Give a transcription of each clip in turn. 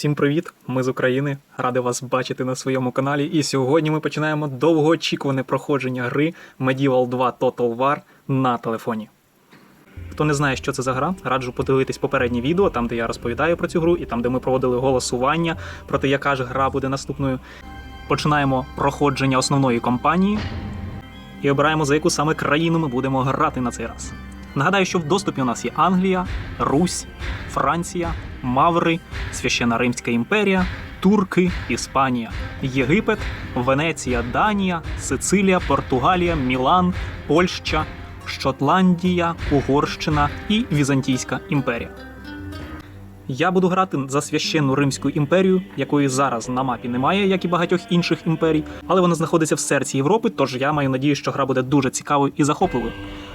Всім привіт! Ми з України. Радий вас бачити на своєму каналі. І сьогодні ми починаємо довгоочікуване проходження гри Medieval 2 Total War на телефоні. Хто не знає, що це за гра, раджу подивитись попереднє відео, там де я розповідаю про цю гру, і там, де ми проводили голосування про те, яка ж гра буде наступною. Починаємо проходження основної кампанії і обираємо, за яку саме країну ми будемо грати на цей раз. Нагадаю, що в доступі у нас є Англія, Русь, Франція, Маври, Священна Римська імперія, Турки, Іспанія, Єгипет, Венеція, Данія, Сицилія, Португалія, Мілан, Польща, Шотландія, Угорщина і Візантійська імперія. Я буду грати за священну Римську імперію, якої зараз на мапі немає, як і багатьох інших імперій, але вона знаходиться в серці Європи, тож я маю надію, що гра буде дуже цікавою і захопливою.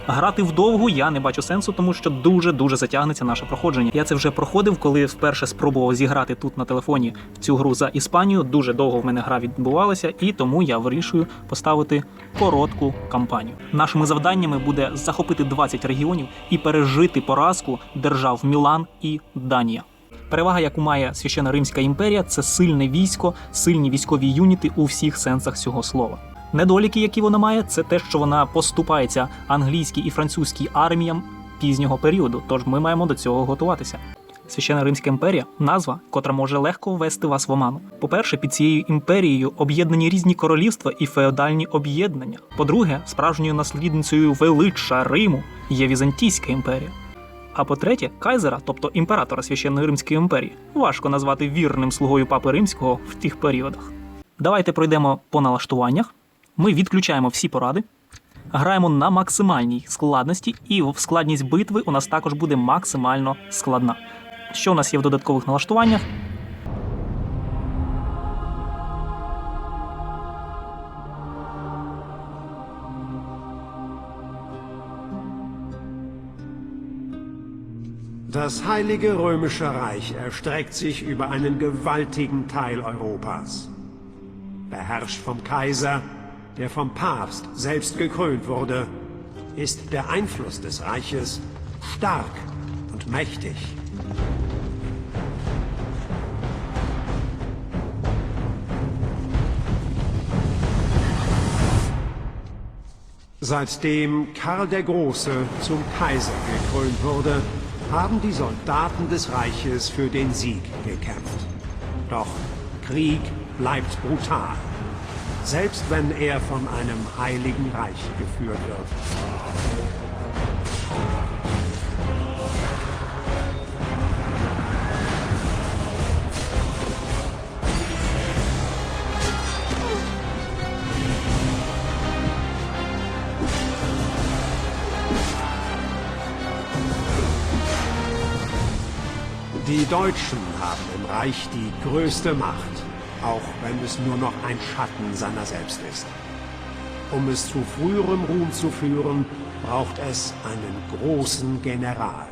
Грати вдовгу я не бачу сенсу, тому що дуже дуже затягнеться наше проходження. Я це вже проходив, коли вперше спробував зіграти тут на телефоні в цю гру за Іспанію. Дуже довго в мене гра відбувалася, і тому я вирішую поставити коротку кампанію. Нашими завданнями буде захопити 20 регіонів і пережити поразку держав Мілан і Данія. Перевага, яку має священна Римська імперія, це сильне військо, сильні військові юніти у всіх сенсах цього слова. Недоліки, які вона має, це те, що вона поступається англійській і французькій арміям пізнього періоду. Тож ми маємо до цього готуватися. Священна Римська імперія назва, котра може легко ввести вас в оману. По-перше, під цією імперією об'єднані різні королівства і феодальні об'єднання. По-друге, справжньою наслідницею велича Риму є Візантійська імперія. А по-третє, кайзера, тобто імператора Священної Римської імперії, важко назвати вірним слугою папи римського в тих періодах. Давайте пройдемо по налаштуваннях. Ми відключаємо всі поради, граємо на максимальній складності, і складність битви у нас також буде максимально складна. Що у нас є в додаткових налаштуваннях? Das Heilige Römische Reich erstreckt sich über einen gewaltigen Teil Europas. Beherrscht vom Kaiser, der vom Papst selbst gekrönt wurde, ist der Einfluss des Reiches stark und mächtig. Seitdem Karl der Große zum Kaiser gekrönt wurde, haben die Soldaten des Reiches für den Sieg gekämpft. Doch Krieg bleibt brutal, selbst wenn er von einem heiligen Reich geführt wird. Die Deutschen haben im Reich die größte Macht, auch wenn es nur noch ein Schatten seiner selbst ist. Um es zu früherem Ruhm zu führen, braucht es einen großen General.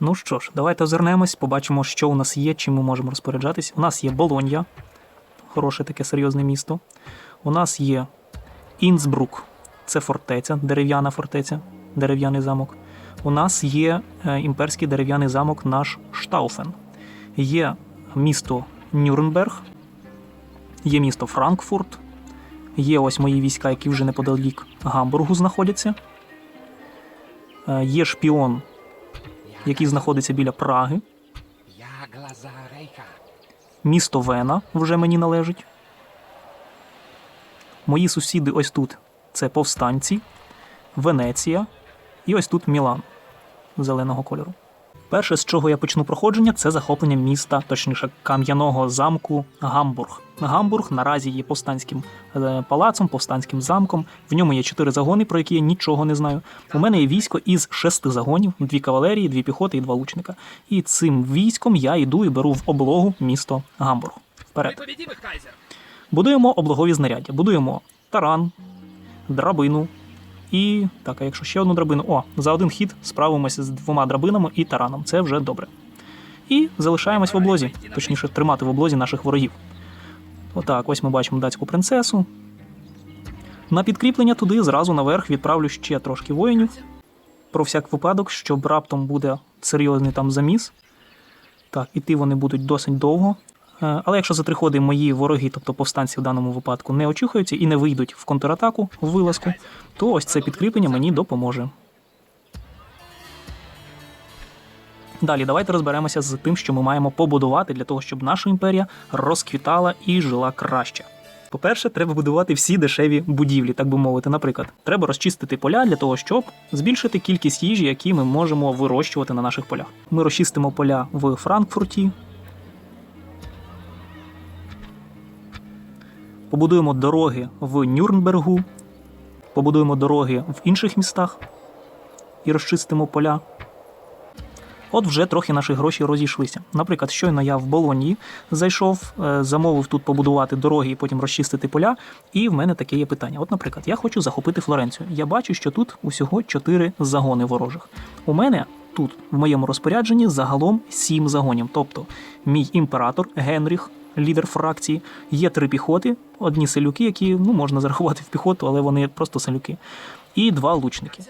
Ну що ж, давайте озирнемось, побачимо, що у нас є, чим ми можемо розпоряджатись. У нас є Болонья, хороше таке серйозне місто. У нас є Інсбрук, це фортеця, дерев'яна фортеця, дерев'яний замок. У нас є е, імперський дерев'яний замок наш Штауфен. Є місто Нюрнберг, є місто Франкфурт, є ось мої війська, які вже неподалік Гамбургу знаходяться. Е, Є шпіон, який знаходиться біля Праги. Місто Вена вже мені належить. Мої сусіди ось тут це повстанці, Венеція і ось тут Мілан зеленого кольору. Перше, з чого я почну проходження, це захоплення міста, точніше, кам'яного замку Гамбург. Гамбург наразі є повстанським е, палацом, повстанським замком. В ньому є чотири загони, про які я нічого не знаю. У мене є військо із шести загонів: дві кавалерії, дві піхоти і два лучника. І цим військом я йду і беру в облогу місто Гамбург. Вперед. Будуємо облогові знаряддя. Будуємо таран, драбину і. Так, а якщо ще одну драбину. О, за один хід справимося з двома драбинами і тараном. Це вже добре. І залишаємось в облозі, точніше, тримати в облозі наших ворогів. Отак, ось ми бачимо датську принцесу. На підкріплення туди зразу наверх відправлю ще трошки воїнів. Про всяк випадок, щоб раптом буде серйозний там заміс. Так, іти вони будуть досить довго. Е, Але якщо за три ходи мої вороги, тобто повстанці в даному випадку, не очухаються і не вийдуть в контратаку, в вилазку, то ось це підкріплення мені допоможе. Далі давайте розберемося з тим, що ми маємо побудувати для того, щоб наша імперія розквітала і жила краще. По-перше, треба будувати всі дешеві будівлі, так би мовити. Наприклад, треба розчистити поля для того, щоб збільшити кількість їжі, які ми можемо вирощувати на наших полях. Ми розчистимо поля в Франкфурті. Побудуємо дороги в Нюрнбергу, побудуємо дороги в інших містах і розчистимо поля. От вже трохи наші гроші розійшлися. Наприклад, щойно я в Болонії зайшов, е, замовив тут побудувати дороги і потім розчистити поля. І в мене таке є питання. От, наприклад, я хочу захопити Флоренцію. Я бачу, що тут усього 4 загони ворожих. У мене тут, в моєму розпорядженні, загалом 7 загонів. Тобто, мій імператор Генріх, лідер фракції, є три піхоти, одні селюки, які ну, можна зарахувати в піхоту, але вони просто селюки, і два лучники.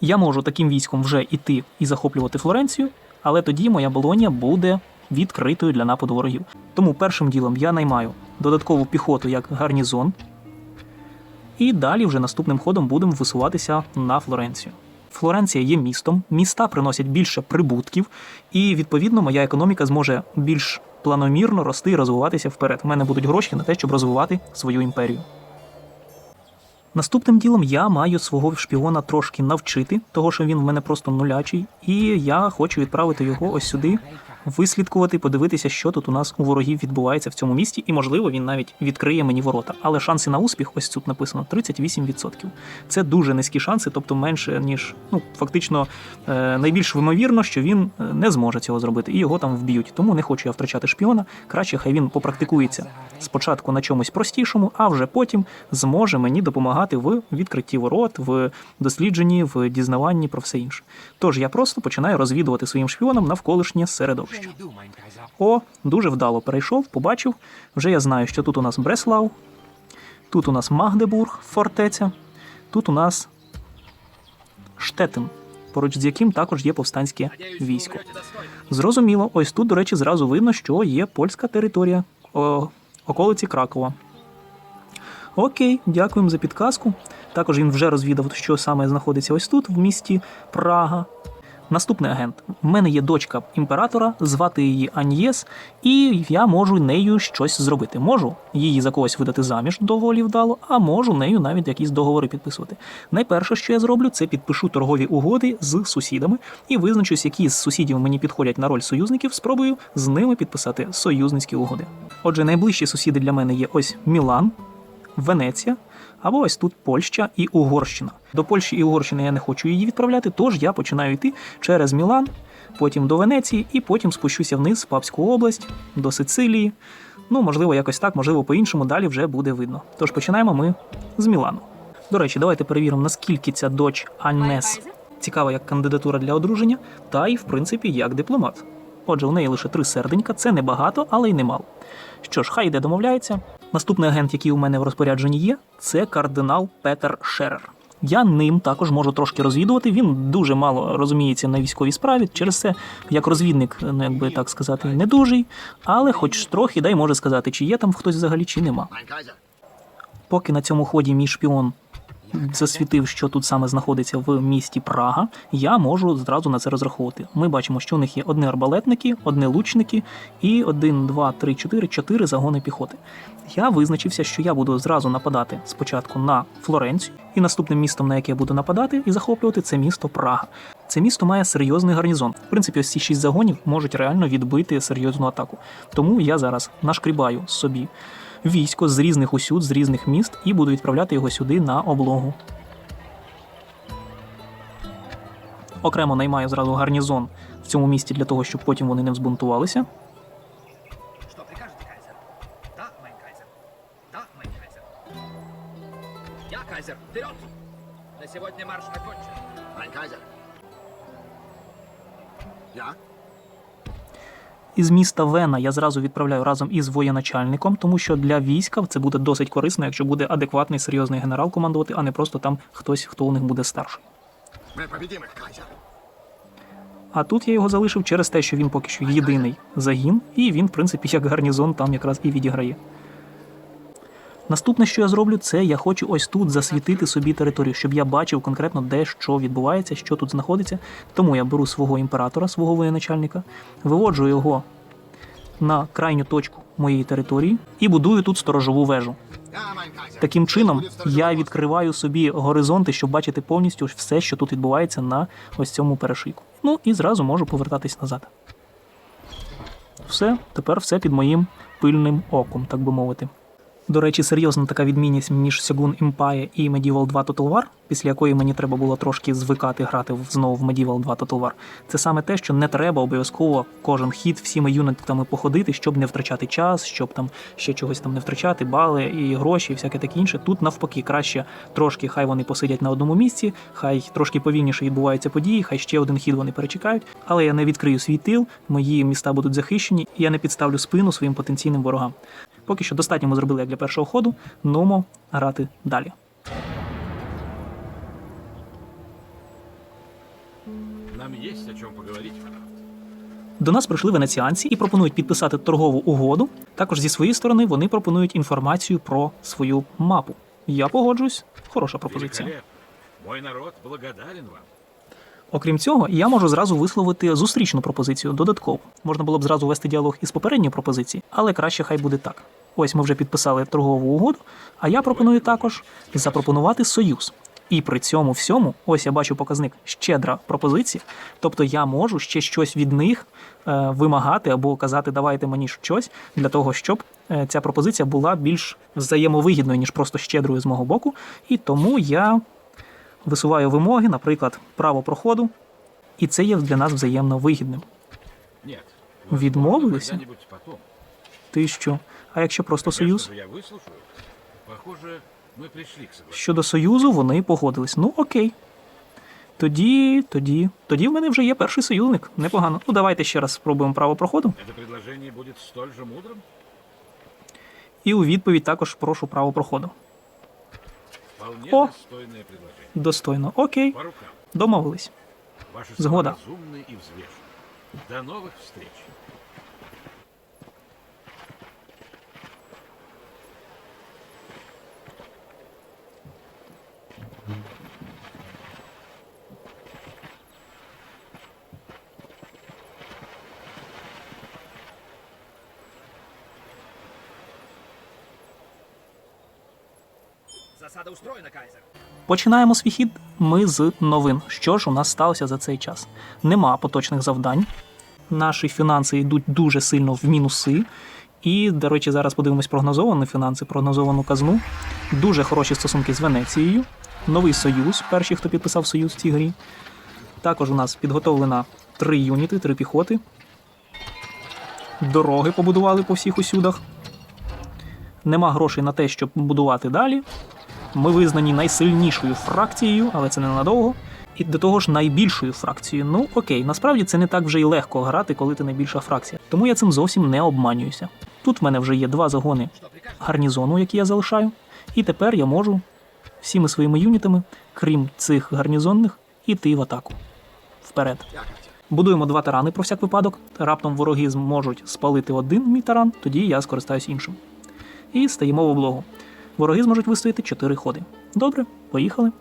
Я можу таким військом вже іти і захоплювати Флоренцію, але тоді моя Болонія буде відкритою для нападу ворогів. Тому першим ділом я наймаю додаткову піхоту як гарнізон, і далі вже наступним ходом будемо висуватися на Флоренцію. Флоренція є містом, міста приносять більше прибутків, і відповідно моя економіка зможе більш планомірно рости і розвиватися вперед. У мене будуть гроші на те, щоб розвивати свою імперію. Наступним ділом я маю свого шпіона трошки навчити, того що він в мене просто нулячий, і я хочу відправити його ось сюди, вислідкувати, подивитися, що тут у нас у ворогів відбувається в цьому місті, і можливо він навіть відкриє мені ворота. Але шанси на успіх, ось тут написано 38%. Це дуже низькі шанси, тобто менше ніж ну фактично е, найбільш вимовірно, що він е, не зможе цього зробити, і його там вб'ють. Тому не хочу я втрачати шпіона. Краще хай він попрактикується спочатку на чомусь простішому, а вже потім зможе мені допомагати в відкритті ворот, в дослідженні, в дізнаванні про все інше. Тож я просто починаю розвідувати своїм шпіоном навколишнє середовище. О, дуже вдало перейшов, побачив. Вже я знаю, що тут у нас Бреслав, тут у нас Магдебург, фортеця, тут у нас Штетин, поруч з яким також є повстанське військо. Зрозуміло, ось тут, до речі, зразу видно, що є польська територія о, околиці Кракова. Окей, дякуємо за підказку. Також він вже розвідав, що саме знаходиться ось тут, в місті Прага. Наступний агент. В мене є дочка імператора, звати її Аньєс, і я можу нею щось зробити. Можу її за когось видати заміж доволі вдало, а можу нею навіть якісь договори підписувати. Найперше, що я зроблю, це підпишу торгові угоди з сусідами і визначусь, які з сусідів мені підходять на роль союзників, спробую з ними підписати союзницькі угоди. Отже, найближчі сусіди для мене є ось Мілан, Венеція, або ось тут Польща і Угорщина. До Польщі і Угорщини я не хочу її відправляти, тож я починаю йти через Мілан, потім до Венеції, і потім спущуся вниз в Папську область, до Сицилії. Ну, можливо, якось так, можливо, по-іншому, далі вже буде видно. Тож починаємо ми з Мілану. До речі, давайте перевіримо, наскільки ця доч Аннес цікава як кандидатура для одруження, та й, в принципі, як дипломат. Отже, у неї лише три серденька, це небагато, але й немало. Що ж, хай йде домовляється. Наступний агент, який у мене в розпорядженні є, це кардинал Петер Шерер. Я ним також можу трошки розвідувати. Він дуже мало розуміється на військовій справі. Через це, як розвідник, ну якби так сказати, не дужий, але хоч трохи дай може сказати, чи є там хтось взагалі, чи нема. Поки на цьому ході мій шпіон засвітив, що тут саме знаходиться в місті Прага, я можу зразу на це розраховувати. Ми бачимо, що у них є одні арбалетники, одні лучники і один, два, три, чотири, чотири загони піхоти. Я визначився, що я буду зразу нападати спочатку на Флоренцію, і наступним містом, на яке я буду нападати і захоплювати, це місто Прага. Це місто має серйозний гарнізон. В принципі, ось ці шість загонів можуть реально відбити серйозну атаку. Тому я зараз нашкрібаю собі військо з різних усюд, з різних міст, і буду відправляти його сюди на облогу. Окремо наймаю зразу гарнізон в цьому місті для того, щоб потім вони не взбунтувалися. Кайзер? Майн кайзер. Я кайзер. Вперед! На сегодня марш окончен. Mein Kaiser. Ja? Із міста Вена я зразу відправляю разом із воєначальником, тому що для війська це буде досить корисно, якщо буде адекватний серйозний генерал командувати, а не просто там хтось, хто у них буде старший. Ми победим кайзер. А тут я його залишив через те, що він поки що єдиний загін, і він, в принципі, як гарнізон там якраз і відіграє. Наступне, що я зроблю, це я хочу ось тут засвітити собі територію, щоб я бачив конкретно, де що відбувається, що тут знаходиться. Тому я беру свого імператора, свого воєначальника, виводжу його на крайню точку моєї території і будую тут сторожову вежу. Таким чином я відкриваю собі горизонти, щоб бачити повністю все, що тут відбувається на ось цьому перешийку. Ну і зразу можу повертатись назад. Все, тепер все під моїм пильним оком, так би мовити. До речі, серйозна така відмінність між Shogun Empire і Medieval 2 Total War, після якої мені треба було трошки звикати грати знову в Medieval 2 Total War, це саме те, що не треба обов'язково кожен хід всіми юнітами походити, щоб не втрачати час, щоб там ще чогось там не втрачати, бали і гроші, і всяке таке інше. Тут навпаки краще трошки хай вони посидять на одному місці, хай трошки повільніше відбуваються події, хай ще один хід вони перечекають. Але я не відкрию свій тил, мої міста будуть захищені, і я не підставлю спину своїм потенційним ворогам. Поки що достатньо ми зробили як для першого ходу, нумо грати далі. Нам есть о чем поговорить. До нас прийшли венеціанці і пропонують підписати торгову угоду. Також зі своєї сторони вони пропонують інформацію про свою мапу. Я погоджуюсь, хороша пропозиція. Мой народ благодарен вам. Окрім цього, я можу зразу висловити зустрічну пропозицію додатково. Можна було б зразу вести діалог із попередньої пропозиції, але краще хай буде так. Ось ми вже підписали торгову угоду, а я пропоную також запропонувати союз. І при цьому всьому, ось я бачу показник щедра пропозиція. Тобто я можу ще щось від них е, вимагати або казати, давайте мені щось для того, щоб е, ця пропозиція була більш взаємовигідною, ніж просто щедрою з мого боку. І тому я висуваю вимоги, наприклад, право проходу, і це є для нас взаємно вигідним. Нет. Відмовилися? Когда-нибудь потом. Ти що? А якщо просто Конечно союз? же, я выслушаю. Похоже, мы пришли к соглашению. Щодо союзу, вони погодились. Ну окей. Тоді, тоді, тоді в мене вже є перший союзник. Непогано. Ну давайте ще раз спробуємо право проходу. Это предложение будет столь же мудрым? І у відповідь також прошу право проходу. Вполне О! достойное предложение. Достойно. Окей, По рукам. домовились. Ваши Сгода. слова разумны и взвешены. До новых встреч. Засада устроена, кайзер. Починаємо свій хід ми з новин. Що ж у нас сталося за цей час? Нема поточних завдань. Наші фінанси йдуть дуже сильно в мінуси. І, до речі, зараз подивимось прогнозовані фінанси, прогнозовану казну. Дуже хороші стосунки з Венецією. Новий союз, перший, хто підписав союз в цій грі. Також у нас підготовлено три юніти, три піхоти. Дороги побудували по всіх усюдах. Нема грошей на те, щоб будувати далі. Ми визнані найсильнішою фракцією, але це ненадовго. І до того ж найбільшою фракцією. Ну окей, насправді це не так вже й легко грати, коли ти найбільша фракція. Тому я цим зовсім не обманююся. Тут в мене вже є два загони гарнізону, які я залишаю, і тепер я можу всіми своїми юнітами, крім цих гарнізонних, іти в атаку. Вперед. Будуємо два тарани про всяк випадок. Раптом вороги зможуть спалити один мій таран, тоді я скористаюсь іншим. І стаємо в облогу. Вороги зможуть вистояти чотири ходи. Добре, поїхали.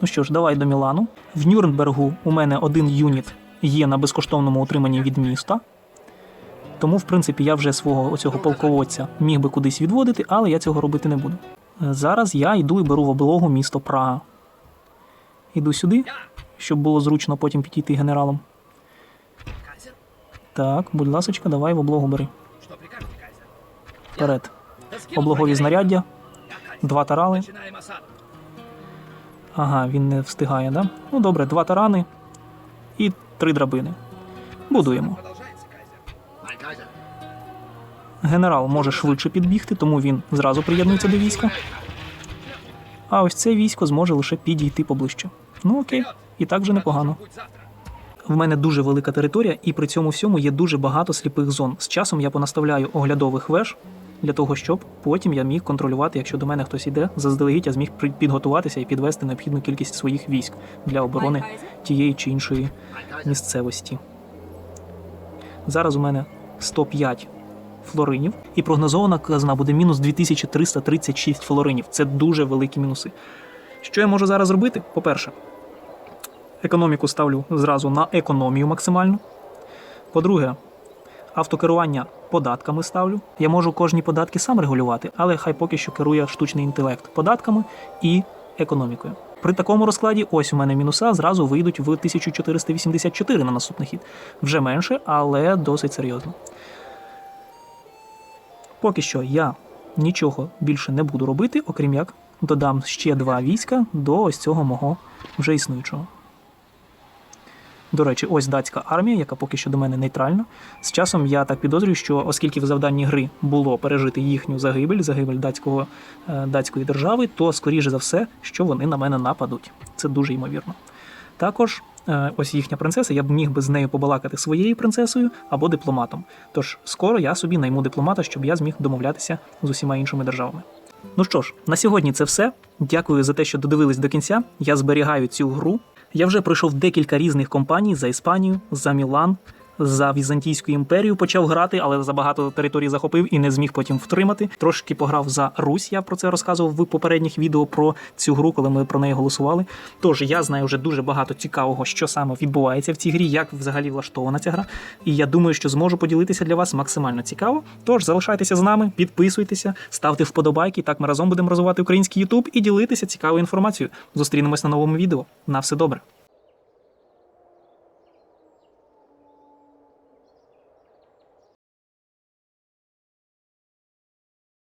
Ну що ж, давай до Мілану. В Нюрнбергу у мене один юніт є на безкоштовному утриманні від міста. Тому, в принципі, я вже свого оцього полководця міг би кудись відводити, але я цього робити не буду. Е, Зараз я йду і беру в облогу місто Прага. Іду сюди, щоб було зручно потім підійти генералом. Так, будь ласочка, давай в облогу бери. Вперед. Облогові знаряддя, два тарали. Ага, він не встигає, да? Ну добре, два тарани і три драбини. Будуємо. Генерал може швидше підбігти, тому він зразу приєднується до війська. А ось це військо зможе лише підійти поближче. Ну окей, І так вже непогано. В мене дуже велика територія, і при цьому всьому є дуже багато сліпих зон. З часом я понаставляю оглядових веж для того, щоб потім я міг контролювати, якщо до мене хтось іде, заздалегідь я зміг підготуватися і підвести необхідну кількість своїх військ для оборони тієї чи іншої місцевості. Зараз у мене 105 флоринів, і прогнозована казна буде мінус 2336 флоринів. Це дуже великі мінуси. Що я можу зараз зробити? По-перше, економіку ставлю зразу на економію максимальну. По-друге, автокерування податками ставлю. Я можу кожні податки сам регулювати, але хай поки що керує штучний інтелект податками і економікою. При такому розкладі, ось у мене мінуса зразу вийдуть в 1484 на наступний хід. Вже менше, але досить серйозно. Поки що я нічого більше не буду робити, окрім як додам ще два війська до ось цього мого вже існуючого. До речі, ось датська армія, яка поки що до мене нейтральна. З часом я так підозрюю, що оскільки в завданні гри було пережити їхню загибель, загибель датського, е, датської держави, то скоріше за все, що вони на мене нападуть. Це дуже ймовірно. Також е, ось їхня принцеса, я б міг би з нею побалакати своєю принцесою або дипломатом. Тож скоро я собі найму дипломата, щоб я зміг домовлятися з усіма іншими державами. Ну що ж, на сьогодні це все. Дякую за те, що додивились до кінця. Я зберігаю цю гру. Я вже пройшов декілька різних компаній за Іспанію, за Мілан, за Візантійську імперію почав грати, але забагато територій захопив і не зміг потім втримати. Трошки пограв за Русь. Я про це розказував в попередніх відео про цю гру, коли ми про неї голосували. Тож я знаю вже дуже багато цікавого, що саме відбувається в цій грі, як взагалі влаштована ця гра. І я думаю, що зможу поділитися для вас максимально цікаво. Тож залишайтеся з нами, підписуйтеся, ставте вподобайки. Так ми разом будемо розвивати український Ютуб і ділитися цікавою інформацією. Зустрінемось на новому відео. На все добре.